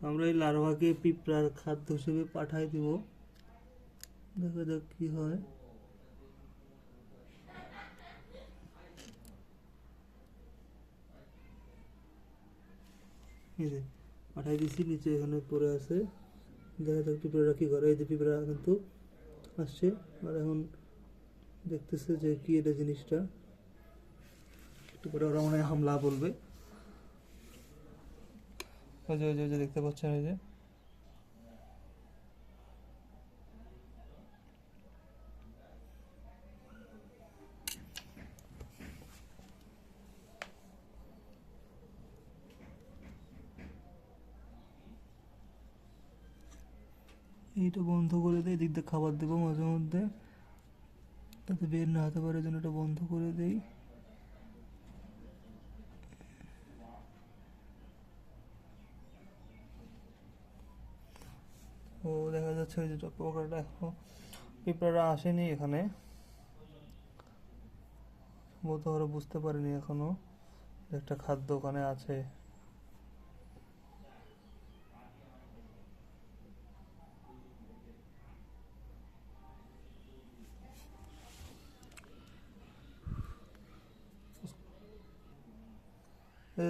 আমরা এই লার্ভাকে পিঁপড়ার খাদ্য হিসেবে পাঠাই দিব। দেখা যাক কি হয়। পাঠাই দিছি, নিচে এখানে পড়ে আছে। দেখা যাক পিঁপড়ারা কি করে। এই যে পিঁপড়া কিন্তু আসছে। আর এখন দেখতেছে যে কি এটা জিনিসটা। একটু পরে ওরা মনে হয় হামলা বলবে। ওই যে ওই যে ওই যে দেখতে পাচ্ছেন, এই যে। এইটা বন্ধ করে দেই, এদিক দিয়ে খাবার দেবো মাঝে মধ্যে। তাতে বের না হতে পারে জন্য এটা বন্ধ করে দেই ও দেখা যাচ্ছে ওই পোকাটা এখনও পিঁপড়ারা আসেনি এখানে। সম্ভবত ওরা বুঝতে পারেনি এখনও একটা খাদ্য ওখানে আছে।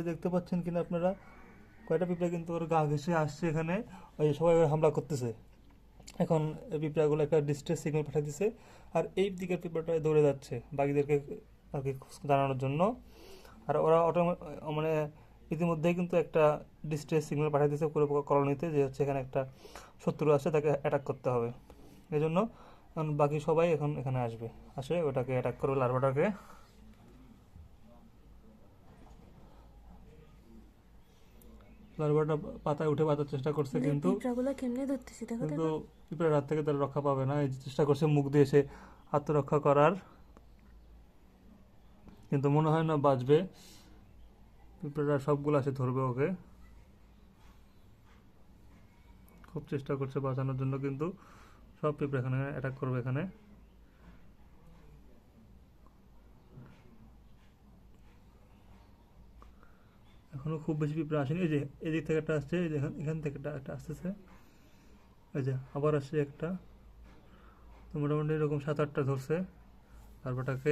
দেখতে পাচ্ছেন কিনা আপনারা? কয়টা পিঁপড়া কিন্তু ওর গা ঘেসে আসছে এখানে। ওই সবাই হামলা করতেছে। এখন পিঁপড়াগুলো একটা ডিস্ট্রেস সিগন্যাল পাঠিয়ে দিছে। আর এই দিকের পিঁপড়াটা দৌড়ে যাচ্ছে বাকিদেরকে আর কি জানানোর জন্য। আর ওরা অটো মানে ইতিমধ্যেই কিন্তু একটা ডিস্ট্রেস সিগন্যাল পাঠিয়ে দিয়েছে পুরো কলোনিতে যে হচ্ছে এখানে একটা শত্রু আছে, তাকে অ্যাটাক করতে হবে। এই জন্য বাকি সবাই এখন এখানে আসবে। আসে ওটাকে অ্যাটাক করবে লার্ভাটাকে লার্ভাটা পাতায় উঠে বাঁচার চেষ্টা করছে কিন্তু দেখো কিন্তু দেখো। পিঁপড়ার হাত থেকে তারা রক্ষা পাবে না। এই চেষ্টা করছে মুখ দিয়ে এসে আত্মরক্ষা করার। কিন্তু মনে হয় না বাঁচবে। পিঁপড়ারা সবগুলো আসে ধরবে ওকে। খুব চেষ্টা করছে বাঁচানোর জন্য কিন্তু সব পিঁপড়া এখানে অ্যাটাক করবে এখানে। এখনও খুব বেশি পিঁপড়া আসেনি। এই যে এদিক থেকে একটা আসছে, এই যে এখান- থেকে একটা একটা আসতেছে। এই যে আবার আসছে একটা। তো মোটামুটি এরকম সাত আটটা ধরছে। তারপরটাকে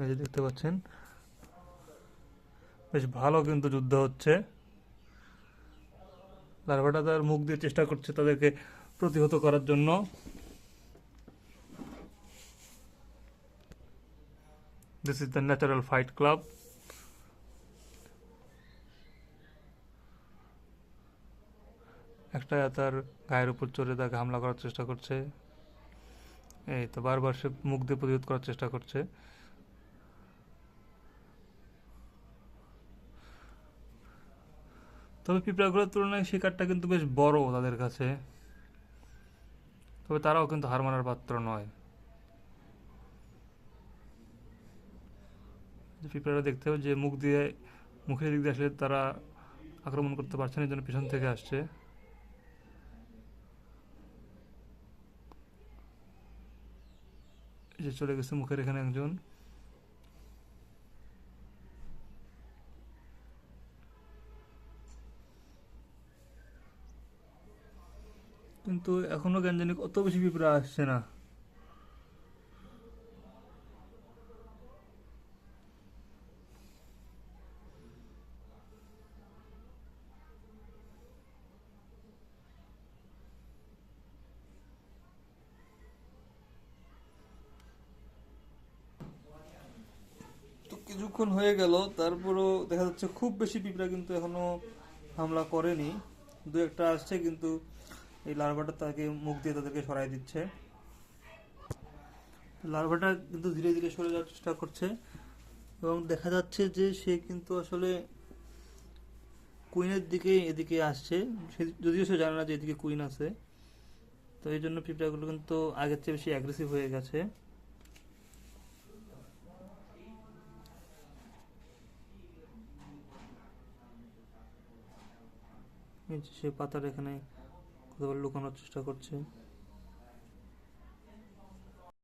এই যে দেখতে পাচ্ছেন, বেশ ভালো কিন্তু যুদ্ধ হচ্ছে। লার্ভাটা তার মুখ দিয়ে চেষ্টা করছে তাদেরকে প্রতিহত করার জন্য। This is the natural fight club একটা তার গায়ের উপর চড়ে তাকে হামলা করার চেষ্টা করছে। এই তো বারবার সে মুখ দিয়ে প্রতিরোধ করার চেষ্টা করছে। তবে পিঁপড়াগুলোর তুলনায় শিকারটা কিন্তু বেশ বড় তাদের কাছে। তবে তারাও কিন্তু হার মানার পাত্র নয়। যে দেখতে হবে যে মুখ দিয়ে মুখের দিক দিয়ে আসলে তারা আক্রমণ করতে পারছে না, এই জন্য পিছন থেকে আসছে। যে চলে গেছে মুখের এখানে একজন। কিন্তু এখনও কেন জানি কত বেশি পিঁপড়া আসছে না তো কিছুক্ষণ হয়ে গেল, তারপরও দেখা যাচ্ছে খুব বেশি পিঁপড়া কিন্তু এখনও হামলা করেনি। দু একটা আসছে কিন্তু এই লার্ভাটা তাকে মুখ দিয়ে তাদেরকে সরাই দিচ্ছে। লার্ভাটা কিন্তু ধীরে ধীরে সরে যাওয়ার চেষ্টা করছে এবং দেখা যাচ্ছে যে সে কিন্তু আসলে কুইনের দিকে এদিকে আসছে। সে- যদিও সে জানে না যে এদিকে কুইন আছে, তো এই জন্য পিঁপড়াগুলো কিন্তু আগের চেয়ে বেশি অ্যাগ্রেসিভ হয়ে গেছে। এই যে সে পাতার এখানে কোথাও লুকানোর চেষ্টা করছে।